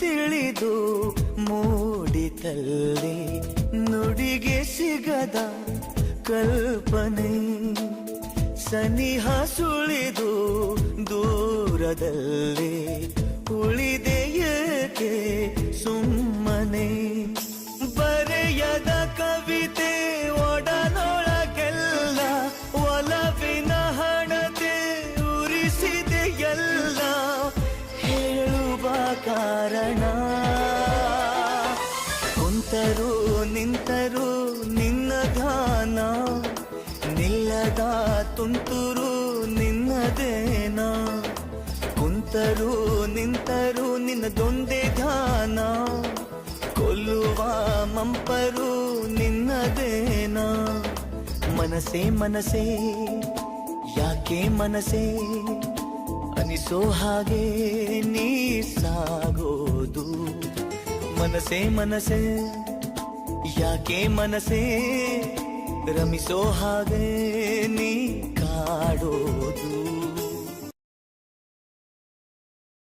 ತಿಳಿದು ಮೂಡಿತಲ್ಲಿ ನುಡಿಗೆ ಸಿಗದ ಕಲ್ಪನೆ. ಸನಿಹ ಸುಳಿದು ದೂರದಲ್ಲಿ ಉಳಿದೆಯೇಕೆ ಕಾರಣ. ಕುಂತರು ನಿಂತರು ನಿನ್ನ ಧಾನ ನಿಲ್ಲದ ತುಂತುರು ನಿನ್ನದೇನ. ಕುಂತರು ನಿಂತರು ನಿನ್ನದೊಂದೇ ಧಾನ ಕೊಲ್ಲುವ ಮಂಪರು ನಿನ್ನದೇನ. ಮನಸೇ ಮನಸೇ, ಯಾಕೆ ಮನಸೇ? ಅನಿಸೋ ಹಾಗೆ ನೀ ಸಾಗೋದು. ಮನಸೇ ಮನಸೇ ಯಾಕೆ ಮನಸೆ ರಮಿಸೋ ಹಾಗೆ ನೀ ಕಾಡೋದು